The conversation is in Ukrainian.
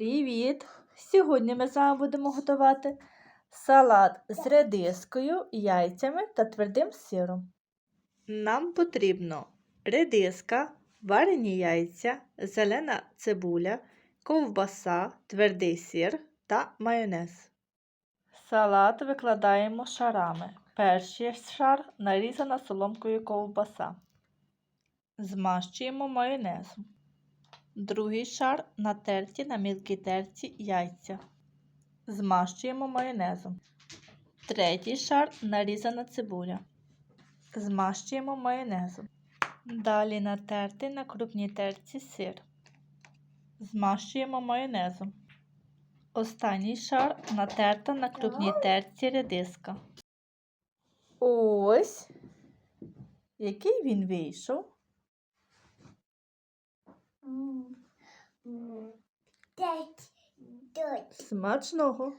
Привіт! Сьогодні ми з вами будемо готувати салат з редискою, яйцями та твердим сиром. Нам потрібно редиска, варені яйця, зелена цибуля, ковбаса, твердий сир та майонез. Салат викладаємо шарами. Перший шар нарізана соломкою ковбаса. Змащуємо майонезом. Другий шар натерті на мілкій терці яйця. Змащуємо майонезом. Третій шар нарізана цибуля. Змащуємо майонезом. Далі натертий на крупній терці сир. Змащуємо майонезом. Останній шар натерта на крупній терці редиска. Ось який він вийшов. Дочь. Смачного!